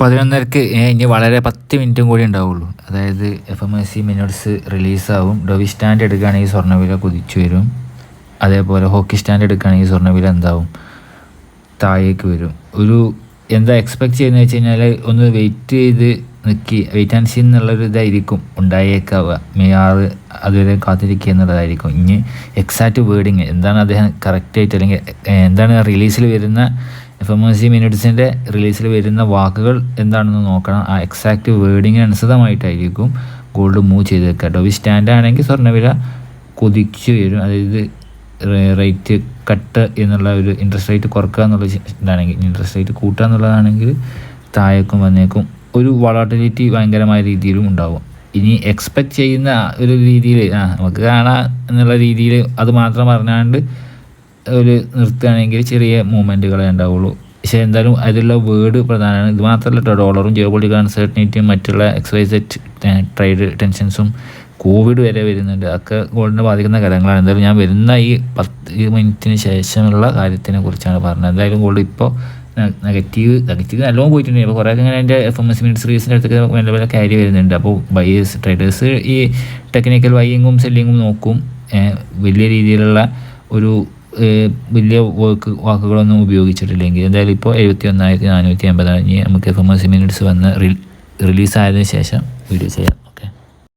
പതിനൊന്നരക്ക് ഇനി വളരെ പത്ത് മിനിറ്റും കൂടി ഉണ്ടാവുള്ളൂ. അതായത് F M S C minutes റിലീസാവും ഡൊവി stand എടുക്കുകയാണെങ്കിൽ സ്വർണവില കുതിച്ചു വരും. അതേപോലെ ഹോക്കി സ്റ്റാൻഡ് എടുക്കുകയാണെങ്കിൽ സ്വർണവില എന്താവും? താഴേക്ക് വരും. ഒരു എന്താ എക്സ്പെക്ട് ചെയ്യുന്നത് വെച്ച് കഴിഞ്ഞാൽ ഒന്ന് വെയിറ്റ് ചെയ്ത് നിൽക്കി വെയിറ്റ് ആൻഡ് സീ എന്നുള്ളൊരു ഇതായിരിക്കും ഉണ്ടായേക്കാവുക. മേ ആറ് അതുവരെ കാത്തിരിക്കുക എന്നുള്ളതായിരിക്കും. ഇനി എക്സാക്റ്റ് വേർഡിങ് എന്താണ് അദ്ദേഹം കറക്റ്റായിട്ട് അല്ലെങ്കിൽ എന്താണ് റിലീസിൽ വരുന്ന എഫ് എം എസ് മിനിറ്റ്സിന്റെ റിലീസിൽ വരുന്ന വാക്കുകൾ എന്താണെന്ന് നോക്കണം. ആ എക്സാക്റ്റ് വേർഡിങ്ങിന് അനുസൃതമായിട്ടായിരിക്കും ഗോൾഡ് മൂവ് ചെയ്ത് വെക്കുക ഡൊവി സ്റ്റാൻഡ് ആണെങ്കിൽ സ്വർണവില കുതിച്ചു വരും. അതായത് റേറ്റ് കട്ട് എന്നുള്ള ഒരു ഇൻട്രസ്റ്റ് റേറ്റ് കുറക്കുക എന്നുള്ള ഇതാണെങ്കിൽ ഇൻട്രസ്റ്റ് റേറ്റ് കൂട്ടുക എന്നുള്ളതാണെങ്കിൽ താഴേക്കും വന്നേക്കും ഒരു വളോട്ടിലിറ്റി ഭയങ്കരമായ രീതിയിലും ഉണ്ടാവും. ഇനി എക്സ്പെക്ട് ചെയ്യുന്ന ഒരു രീതിയിൽ ആ നമുക്ക് കാണാം എന്നുള്ള രീതിയിൽ അത് മാത്രം പറഞ്ഞാണ്ട് ഒരു നിർത്തുകയാണെങ്കിൽ ചെറിയ മൂവ്മെന്റുകളെ ഉണ്ടാവുള്ളൂ. പക്ഷേ എന്തായാലും അതിലുള്ള വേർഡ് പ്രധാനമാണ്. ഇത് മാത്രമല്ല കേട്ടോ ഡോളറും ജിയോ പൊളിറ്റിക്കൽ അൺസർട്ടനിറ്റിയും മറ്റുള്ള എക്സ്വൈസെറ്റ് ട്രേഡ് ടെൻഷൻസും കോവിഡ് വരെ വരുന്നുണ്ട്. അതൊക്കെ ഗോൾഡിനെ ബാധിക്കുന്ന ഘടകങ്ങളാണ് എന്തായാലും ഞാൻ വരുന്ന ഈ പത്ത് മിനിറ്റിന് ശേഷമുള്ള കാര്യത്തിനെ കുറിച്ചാണ് പറഞ്ഞത്. എന്തായാലും ഗോൾഡ് ഇപ്പോൾ നെഗറ്റീവ് നെഗറ്റീവ് നല്ലോണം പോയിട്ടുണ്ട്. അപ്പോൾ കുറേ ഇങ്ങനെ എന്റെ എഫ് എം എസ് മിനിറ്റ് സീരീസിന്റെ അടുത്തൊക്കെ നല്ല പോലെ ക്യാരി വരുന്നുണ്ട്. അപ്പോൾ ബയേഴ്സ് ട്രേഡേഴ്സ് ഈ ടെക്നിക്കൽ ബൈയിങ്ങും സെല്ലിങ്ങും നോക്കും. വലിയ രീതിയിലുള്ള ഒരു വലിയ വർക്ക് വാക്കുകളൊന്നും ഉപയോഗിച്ചിട്ടില്ലെങ്കിൽ എന്തായാലും ഇപ്പോൾ എഴുപത്തി ഒന്നായിരത്തി നാനൂറ്റി അമ്പതാണ് ഇനി നമുക്ക് എഫ് എം എസ് മിനിറ്റ്സ് വന്ന് റിലീസായതിനു ശേഷം വീഡിയോ ചെയ്യാം.